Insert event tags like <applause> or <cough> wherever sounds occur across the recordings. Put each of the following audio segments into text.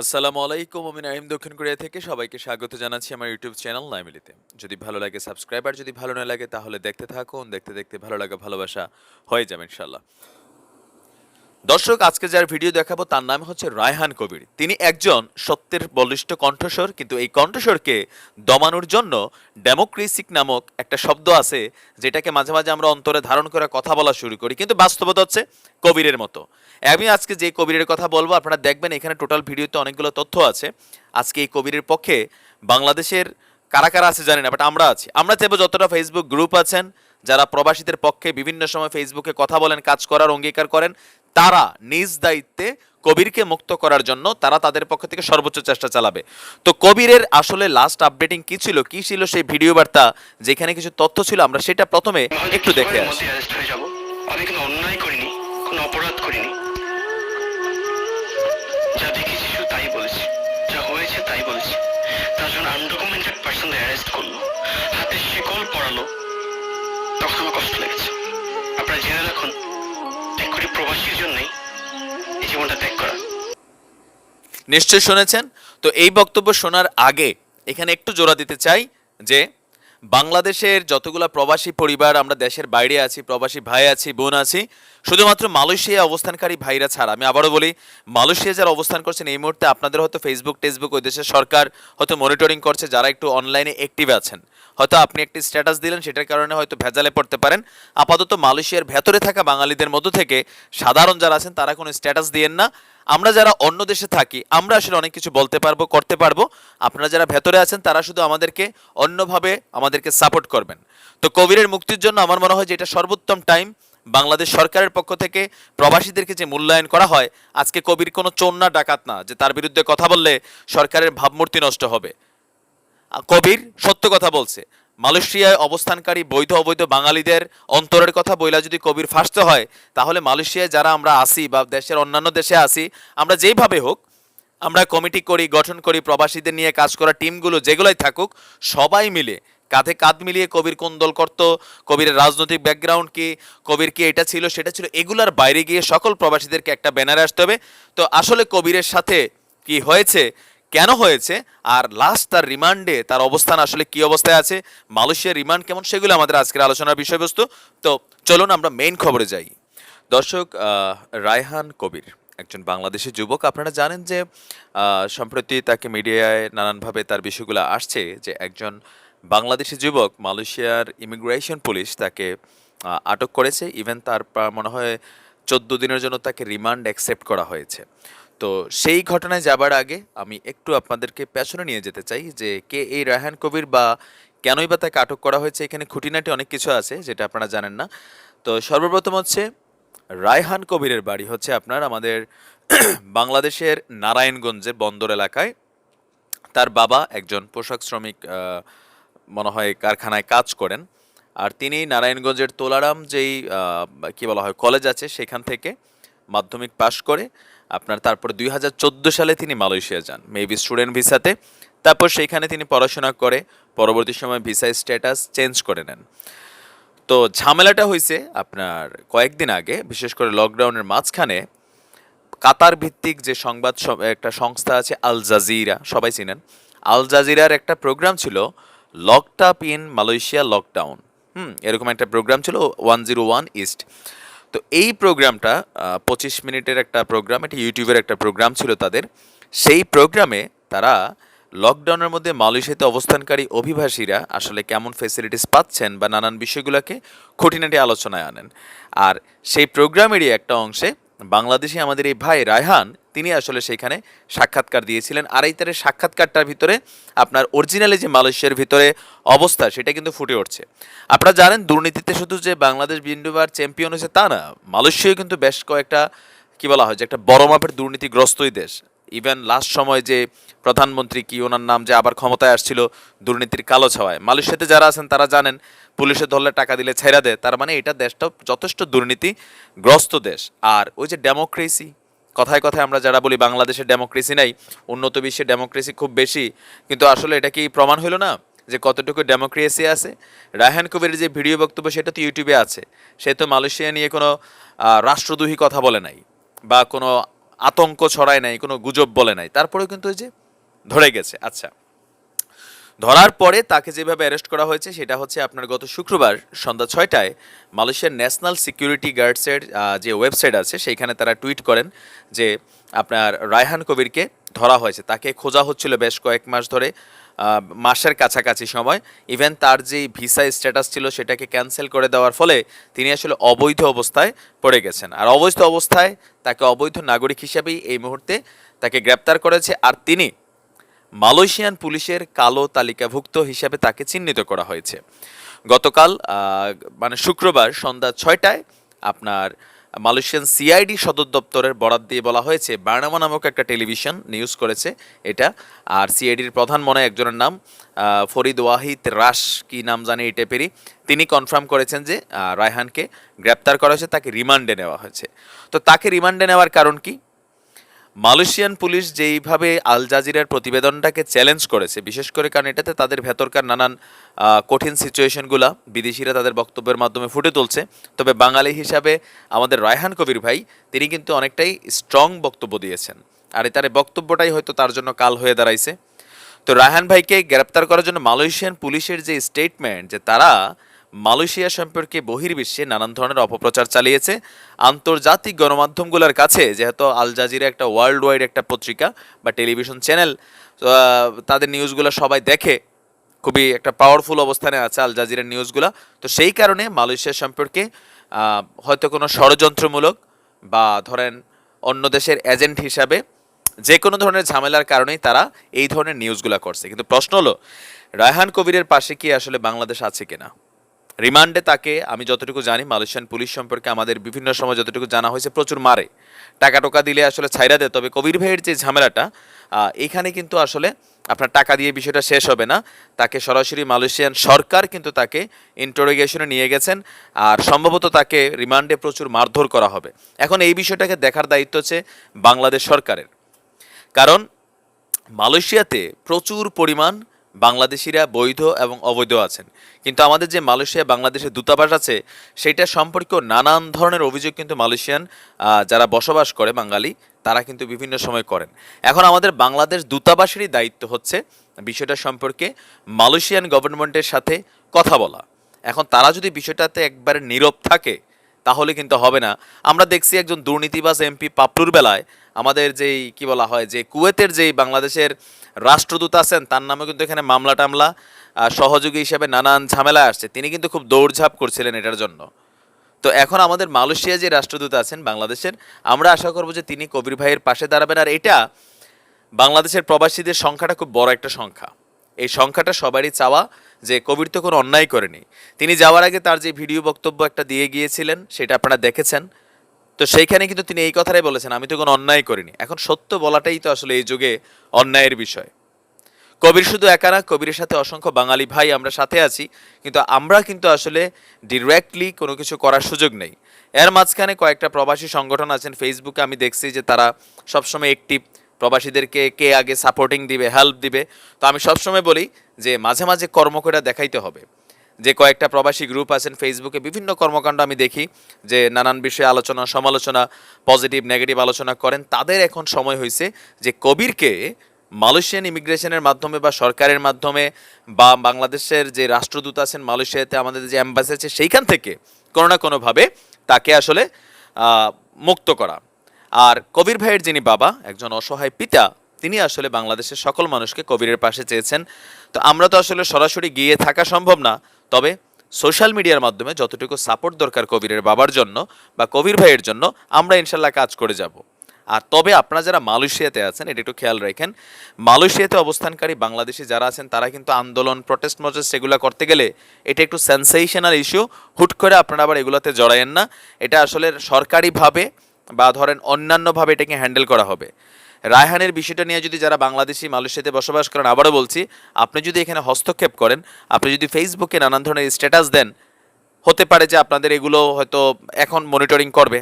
আসসালামু আলাইকুম, আমি নাইম দক্ষিণ কোরিয়া থেকে। সবাইকে স্বাগত জানাচ্ছি আমার ইউটিউব চ্যানেল নাইমিলিতে। যদি ভালো লাগে সাবস্ক্রাইব, আর যদি ভালো না লাগে তাহলে দেখতে থাকুন। দেখতে দেখতে ভালো লাগা, ভালোবাসা হয়ে যাবে ইনশাল্লাহ দর্শক, আজকে যার ভিডিও দেখাবো তার নাম হচ্ছে রায়হান কবির। তিনি একজন সত্যের বলিষ্ঠ কণ্ঠস্বর, কিন্তু এই কণ্ঠস্বরকে দমানোর জন্য ডেমোক্রেসিক নামক একটা শব্দ আছে, যেটাকে মাঝে মাঝে আমরা অন্তরে ধারণ করে কথা বলা শুরু করি। কিন্তু বাস্তবতা হচ্ছে কবিরের মতো। আমি আজকে যে কবিরের কথা বলব, আপনারা দেখবেন এখানে টোটাল ভিডিওতে অনেকগুলো তথ্য আছে। আজকে এই কবিরের পক্ষে বাংলাদেশের কারা কারা আছে জানি না, বাট আমরা আছি। আমরা চাইব যতটা ফেসবুক গ্রুপ আছেন যারা প্রবাসীদের পক্ষে বিভিন্ন সময় ফেসবুকে কথা বলেন, কাজ করার অঙ্গীকার করেন, তারা নিজ দায়িত্বে কবিরকে মুক্ত করার জন্য তারা তাদের পক্ষ থেকে সর্বোচ্চ চেষ্টা চালাবে। তো কবিরের আসলে লাস্ট আপডেটিং কি ছিল? কি ছিল সেই ভিডিও বার্তা? যেখানে কিছু তথ্য ছিল, আমরা সেটা প্রথমে একটু দেখে আসি। আমি কোনো অন্যায় করিনি, কোনো অপরাধ করিনি। যা দেখেছি শুধু তাই বলেছি। যা হয়েছে তাই বলেছি। তার জন্য আনডকুমেন্টেড অ্যারেস্ট করল। হাতে শিকল পড়ালো কষ্ট লেগেছে। আপনারা জেনে রাখুন এক কোটি প্রবাসীর জন্যই এই জীবনটা ত্যাগ করা। নিশ্চয় শুনেছেন? তো এই বক্তব্য শোনার আগে এখানে একটু জোড়া দিতে চাই যে বাংলাদেশের যতগুলো প্রবাসী পরিবার আমরা দেশের বাইরে আছি, প্রবাসী ভাই আছি, বোন আছি, শুধুমাত্র মালয়েশিয়া অবস্থানকারী ভাইরা ছাড়া। আমি আবারও বলি, মালয়েশিয়া যারা অবস্থান করছেন, এই মুহূর্তে আপনাদের হয়তো ফেসবুক টেসবুক, ওই দেশের সরকার হয়তো মনিটরিং করছে, যারা একটু অনলাইনে অ্যাক্টিভ আছেন। হয়তো আপনি একটি স্ট্যাটাস দিলেন, সেটার কারণে হয়তো ভেজালে পড়তে পারেন। আপাতত মালয়েশিয়ার ভেতরে থাকা বাঙালিদের মধ্য থেকে সাধারণ যারা আছেন, তারা কোনো স্ট্যাটাস দিয়েন না। আমরা যারা অন্য দেশে থাকি, আমরা আসলে অনেক কিছু বলতে পারব, করতে পারব। আপনারা যারা ভেতরে আছেন, তারা শুধু আমাদেরকে অন্যভাবে আমাদেরকে সাপোর্ট করবেন। তো কবিরের মুক্তির জন্য আমার মনে হয় যে এটা সর্বোত্তম টাইম বাংলাদেশ সরকারের পক্ষ থেকে প্রবাসীদেরকে যে মূল্যায়ন করা হয়, আজকে কবির কোনো চোন্না ডাকাত না, যে তার বিরুদ্ধে কথা বললে সরকারের ভাবমূর্তি নষ্ট হবে। কবির সত্য কথা বলছে। মালয়েশিয়ায় অবস্থানকারী বৈধ অবৈধ বাঙালিদের অন্তরের কথা বইলা যদি কবির ফাঁসতে হয়, তাহলে মালয়েশিয়ায় যারা আমরা আসি বা দেশের অন্যান্য দেশে আসি আমরা যেইভাবে হোক, আমরা কমিটি করি, গঠন করি, প্রবাসীদের নিয়ে কাজ করা টিমগুলো যেগুলোই থাকুক, সবাই মিলে, কাঁধে কাঁধ মিলিয়ে কবির কোন দল করত কবিরের রাজনৈতিক ব্যাকগ্রাউন্ড কি, কবির কি এটা ছিল, সেটা ছিল, এগুলার বাইরে গিয়ে সকল প্রবাসীদেরকে একটা ব্যানারে আসতে হবে। তো আসলে কবিরের সাথে কি হয়েছে কেন হয়েছে? আর লাস্ট তার রিমান্ডে তার অবস্থান আসলে কি অবস্থায় আছে? মালয়েশিয়ার রিমান্ড কেমন? সেগুলো আমাদের আজকের আলোচনার বিষয়বস্তু। তো চলুন আমরা মেইন খবরে যাই। দর্শক রায়হান কবির, একজন বাংলাদেশি যুবক। আপনারা জানেন যে সম্প্রতি তাকে মিডিয়ায় নানানভাবে তার বিষয়গুলো আসছে যে একজন বাংলাদেশি যুবক মালয়েশিয়ার ইমিগ্রেশন পুলিশ তাকে আটক করেছে। ইভেন তার মনে হয়, চোদ্দ দিনের জন্য তাকে রিমান্ড অ্যাকসেপ্ট করা হয়েছে। তো সেই ঘটনায় যাবার আগে আমি একটু আপনাদেরকে পেছনে নিয়ে যেতে চাই যে কে এই রায়হান কবির বা কেনই বা তাকে আটক করা হয়েছে, এখানে খুঁটিনাটি অনেক কিছু আছে যেটা আপনারা জানেন না। তো সর্বপ্রথম হচ্ছে রায়হান কবিরের বাড়ি হচ্ছে আপনার আমাদের <clears throat> বাংলাদেশের নারায়ণগঞ্জের বন্দর এলাকায়। তার বাবা একজন পোশাক শ্রমিক মনে হয় কারখানায় কাজ করেন। আর তিনি নারায়ণগঞ্জের তোলারাম যেই কি বলা হয়, কলেজ আছে সেখান থেকে মাধ্যমিক পাশ করে। আপনার তারপরে দুই সালে তিনি মালয়েশিয়া যান। মেবি স্টুডেন্ট ভিসাতে তারপর সেইখানে তিনি পড়াশোনা করে, পরবর্তী সময় ভিসা স্ট্যাটাস চেঞ্জ করে নেন। তো ঝামেলাটা হয়েছে আপনার কয়েকদিন আগে, বিশেষ করে লকডাউনের মাঝখানে কাতার ভিত্তিক যে সংবাদ একটা সংস্থা আছে আল জাজিরা সবাই চিনেন। আল জাজিরার একটা প্রোগ্রাম ছিল locked up in Malaysia lockdown হুম, এরকম একটা প্রোগ্রাম ছিল ওয়ান জিরো ওয়ান ইস্ট তো এই প্রোগ্রামটা পঁচিশ মিনিটের একটা প্রোগ্রাম, এটা ইউটিউবের একটা প্রোগ্রাম ছিল তাদের। সেই প্রোগ্রামে তারা লকডাউনের মধ্যে মালয়েশিয়াতে অবস্থানকারী অভিবাসীরা আসলে কেমন ফেসিলিটিস পাচ্ছেন বা নানান বিষয়গুলোকে খুঁটিনাটি আলোচনায় আনেন। আর সেই প্রোগ্রামেরই একটা অংশে বাংলাদেশি আমাদের এই ভাই রায়হান, তিনি আসলে সেখানে সাক্ষাৎকার দিয়েছিলেন। আর এই তারের সাক্ষাৎকারটার ভিতরে আপনার অরিজিনালি যে মালয়েশিয়ার ভিতরে অবস্থা, সেটা কিন্তু ফুটে উঠছে। আপনারা জানেন, দুর্নীতিতে শুধু যে বাংলাদেশ বিন্দুবার চ্যাম্পিয়ন হয়েছে তা না, মালয়েশিয়াও কিন্তু বেশ কয়েকটা, কী বলা হয় যে একটা বড় মাপের দুর্নীতিগ্রস্তই দেশ। ইভেন লাস্ট সময় যে প্রধানমন্ত্রী কি ওনার নাম যে আবার ক্ষমতায় আসছিল দুর্নীতির কালো ছাওয়ায় মালয়েশিয়াতে যারা আছেন তারা জানেন, পুলিশে ধরলে টাকা দিলে ছেড়া দেয়। তার মানে এটা দেশটা যথেষ্ট দুর্নীতিগ্রস্ত দেশ। আর ওই যে ডেমোক্রেসি, কথায় কথায় আমরা যারা বলি বাংলাদেশের ডেমোক্রেসি নাই, উন্নত বিশ্বে ডেমোক্রেসি খুব বেশি। কিন্তু আসলে এটা কি প্রমাণ হলো না? যে কতটুকু ডেমোক্রেসি আছে? রায়হান কবির যে ভিডিও বক্তব্য সেটা তো ইউটিউবে আছে। সে তো মালয়েশিয়া নিয়ে কোনো রাষ্ট্রদ্রোহী কথা বলে নাই। বা কোনো আতঙ্ক ছড়ায় নাই, কোনো গুজব বলে নাই। তারপরেও কিন্তু ওই যে ধরে গেছে। আচ্ছা ধরার পরে তাকে যেভাবে অ্যারেস্ট করা হয়েছে, সেটা হচ্ছে আপনার গত শুক্রবার সন্ধ্যা ছয়টায় মালয়েশিয়ার ন্যাশনাল সিকিউরিটি গার্ডসের যে ওয়েবসাইট আছে, সেইখানে তারা টুইট করেন যে আপনার রায়হান কবিরকে ধরা হয়েছে। তাকে খোঁজা হচ্ছিল বেশ কয়েক মাস ধরে। মাসের কাছাকাছি সময়। ইভেন তার যে ভিসা স্ট্যাটাস ছিল সেটাকে ক্যান্সেল করে দেওয়ার ফলে তিনি আসলে অবৈধ অবস্থায় পড়ে গেছেন। আর অবৈধ অবস্থায় তাকে অবৈধ নাগরিক হিসেবেই এই মুহূর্তে তাকে গ্রেপ্তার করেছে। আর তিনি মালয়েশিয়ান পুলিশের কালো তালিকাভুক্ত হিসাবে তাকে চিহ্নিত করা হয়েছে। গতকাল মানে শুক্রবার সন্ধ্যা ছয়টায় আপনার মালয়েশিয়ান সিআইডি সদর দপ্তরের বরাত দিয়ে বলা হয়েছে, বার্নামা নামক একটা টেলিভিশন নিউজ করেছে এটা। আর সিআইডির প্রধান মনে একজনের নাম ফরিদ ওয়াহিদ রাস কি নাম জানে এই টাইপেরই তিনি কনফার্ম করেছেন যে রায়হানকে গ্রেপ্তার করা হয়েছে, তাকে রিমান্ডে নেওয়া হয়েছে। তো তাকে রিমান্ডে নেওয়ার কারণ কি? মালয়েশিয়ান পুলিশ যেইভাবে আল জাজিরার প্রতিবেদনটাকে চ্যালেঞ্জ করেছে, বিশেষ করে কারণ এটাতে তাদের ভেতরকার নানান কঠিন সিচুয়েশনগুলা বিদেশিরা তাদের বক্তব্যের মাধ্যমে ফুটে তুলছে। তবে বাঙালি হিসাবে আমাদের রায়হান কবির ভাই, তিনি কিন্তু অনেকটাই স্ট্রং বক্তব্য দিয়েছেন। আর তার বক্তব্যটাই হয়তো তার জন্য কাল হয়ে দাঁড়াইছে। তো রায়হান ভাইকে গ্রেপ্তার করার জন্য মালয়েশিয়ান পুলিশের যে স্টেটমেন্ট যে তারা মালয়েশিয়া সম্পর্কে বহির্বিশ্বে নানান ধরনের অপপ্রচার চালিয়েছে। আন্তর্জাতিক গণমাধ্যমগুলোর কাছে, যেহেতু আল জাজিরা একটা ওয়ার্ল্ড ওয়াইড একটা পত্রিকা বা টেলিভিশন চ্যানেল তাদের নিউজগুলো সবাই দেখে খুবই একটা পাওয়ারফুল অবস্থানে আছে আল জাজিরার নিউজগুলো। তো সেই কারণে মালয়েশিয়া সম্পর্কে হয়তো কোনো ষড়যন্ত্রমূলক বা ধরেন অন্য দেশের এজেন্ট হিসাবে যে কোনো ধরনের ঝামেলার কারণেই তারা এই ধরনের নিউজগুলো করছে। কিন্তু প্রশ্ন হলো, রায়হান কবিরের পাশে কি আসলে বাংলাদেশ আছে কিনা? রিমান্ডে তাকে, আমি যতটুকু জানি, মালয়েশিয়ান পুলিশ সম্পর্কে আমাদের বিভিন্ন সময় যতটুকু জানা হয়েছে, প্রচুর মারে। টাকা টোকা দিলে আসলে ছাইরা দেয়, তবে কবির ভাইয়ের যে ঝামেলাটা এখানে কিন্তু আসলে আপনার টাকা দিয়ে বিষয়টা শেষ হবে না। তাকে সরাসরি মালয়েশিয়ান সরকার কিন্তু তাকে ইন্টারোগেশনে নিয়ে গেছেন, আর সম্ভবত তাকে রিমান্ডে প্রচুর মারধর করা হবে। এখন এই বিষয়টাকে দেখার দায়িত্ব হচ্ছে বাংলাদেশ সরকারের। কারণ মালয়েশিয়াতে প্রচুর পরিমাণ বাংলাদেশিরা বৈধ এবং অবৈধ আছেন। কিন্তু আমাদের যে মালয়েশিয়া বাংলাদেশের দূতাবাস আছে সেটা সম্পর্কেও নানান ধরনের অভিযোগ কিন্তু মালয়েশিয়ান যারা বসবাস করে বাঙালি, তারা কিন্তু বিভিন্ন সময় করেন। এখন আমাদের বাংলাদেশ দূতাবাসেরই দায়িত্ব হচ্ছে বিষয়টা সম্পর্কে মালয়েশিয়ান গভর্নমেন্টের সাথে কথা বলা। এখন তারা যদি বিষয়টাতে একবারে নীরব থাকে তাহলে কিন্তু হবে না। আমরা দেখছি একজন দুর্নীতিবাজ এমপি পাপলুর বেলায় আমাদের যেই কি বলা হয়, যে কুয়েতের যেই বাংলাদেশের রাষ্ট্রদূত আছেন, তার নামে কিন্তু এখানে মামলা টামলা সহযোগী হিসেবে নানান ঝামেলা আসছে। তিনি কিন্তু খুব দৌড়ঝাঁপ করছিলেন এটার জন্য। তো এখন আমাদের মালয়েশিয়া যে রাষ্ট্রদূত আছেন বাংলাদেশের, আমরা আশা করব যে তিনি কবির ভাইয়ের পাশে দাঁড়াবেন। আর এটা বাংলাদেশের প্রবাসীদের সংখ্যাটা খুব বড় একটা সংখ্যা। এই সংখ্যাটা সবারই চাওয়া যে কবির তো কোনো অন্যায় করেনি। তিনি যাওয়ার আগে তার যে ভিডিও বক্তব্য একটা দিয়ে গিয়েছিলেন, সেটা আপনারা দেখেছেন। তো সেইখানে কিন্তু তিনি এই কথাটাই বলেছেন, আমি তো কোনো অন্যায় করিনি। এখন সত্য বলাটাই তো আসলে এই যুগে অন্যায়ের বিষয়। কবির শুধু একা না, কবিরের সাথে অসংখ্য বাঙালি ভাই আমরা সাথে আছি, কিন্তু আমরা কিন্তু আসলে ডিরেক্টলি কোনো কিছু করার সুযোগ নেই। এর মাঝখানে কয়েকটা প্রবাসী সংগঠন আছেন ফেসবুকে আমি দেখছি যে তারা সবসময় একটি প্রবাসীদেরকে কে আগে সাপোর্টিং দিবে হেল্প দিবে? তো আমি সবসময় বলি যে মাঝে মাঝে কর্ম করে দেখাইতে হবে। যে কয়েকটা প্রবাসী গ্রুপ আছেন ফেসবুকে বিভিন্ন কর্মকাণ্ড আমি দেখি যে নানান বিষয়ে আলোচনা, সমালোচনা পজিটিভ নেগেটিভ আলোচনা করেন। তাদের এখন সময় হয়েছে যে কবিরকে মালয়েশিয়ান ইমিগ্রেশনের মাধ্যমে বা সরকারের মাধ্যমে বা বাংলাদেশের যে রাষ্ট্রদূত আছেন মালয়েশিয়াতে আমাদের যে অ্যাম্বাসি আছে সেইখান থেকে কোনো না কোনোভাবে তাকে আসলে মুক্ত করা। আর কবির ভাইয়ের যিনি বাবা, একজন অসহায় পিতা, তিনি আসলে বাংলাদেশের সকল মানুষকে কবিরের পাশে চেয়েছেন। তো আমরা তো আসলে সরাসরি গিয়ে থাকা সম্ভব না, তবে সোশ্যাল মিডিয়ার মাধ্যমে যতটুকু সাপোর্ট দরকার কবিরের বাবার জন্য বা কবির ভাইয়ের জন্য, আমরা ইনশাল্লাহ কাজ করে যাব। আর তবে আপনারা যারা মালয়েশিয়াতে আছেন, এটা একটু খেয়াল রাখেন, মালয়েশিয়াতে অবস্থানকারী বাংলাদেশি যারা আছেন, তারা কিন্তু আন্দোলন প্রটেস্ট মটেস্ট সেগুলো করতে গেলে এটা একটু সেন্সেশনাল ইস্যু হুট করে আপনারা আবার এগুলোতে জড়ায়েন না। এটা আসলে সরকারিভাবে বা ধরেন অন্যান্যভাবে এটাকে হ্যান্ডেল করা হবে। রায়হানের বিষয়টা নিয়ে যদি যারা বাংলাদেশি মালয়েশিয়াতে বসবাস করেন, আবারও বলছি, আপনি যদি এখানে হস্তক্ষেপ করেন, আপনি যদি ফেসবুকে নানান ধরনের স্ট্যাটাস দেন, হতে পারে যে আপনাদের এগুলো হয়তো এখন মনিটরিং করবে।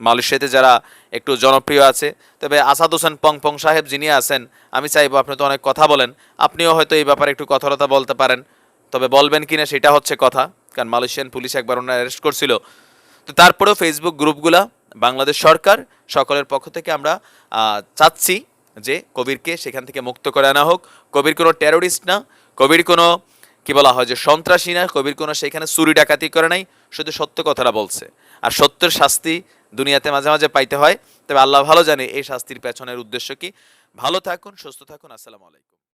মালয়েশিয়াতে যারা একটু জনপ্রিয় আছে, তবে আসাদ হোসেন পং পং সাহেব যিনি আছেন, আমি চাইব আপনি তো অনেক কথা বলেন, আপনিও হয়তো এই ব্যাপারে একটু কথাবার্তা বলতে পারেন। তবে বলবেন কিনা সেটা হচ্ছে কথা, কারণ মালয়েশিয়ান পুলিশ একবার ওনার অ্যারেস্ট করছিল। তো তারপরেও ফেসবুক গ্রুপগুলা বাংলাদেশ সরকার সকলের পক্ষ থেকে আমরা চাচ্ছি যে কবিরকে সেখান থেকে মুক্ত করে আনা হোক। কবির কোনো টেরোরিস্ট না, কবির কোনো, কি বলা হয় যে সন্ত্রাসী না, কবির কোনো সেখানে চুরি ডাকাতি করে নাই, শুধু সত্য কথাটা বলছে। আর সত্যের শাস্তি দুনিয়াতে মাঝে মাঝে পাইতে হয়, তবে আল্লাহ ভালো জানে এই শাস্তির পেছনের উদ্দেশ্য কি। ভালো থাকুন, সুস্থ থাকুন, আসসালামু আলাইকুম।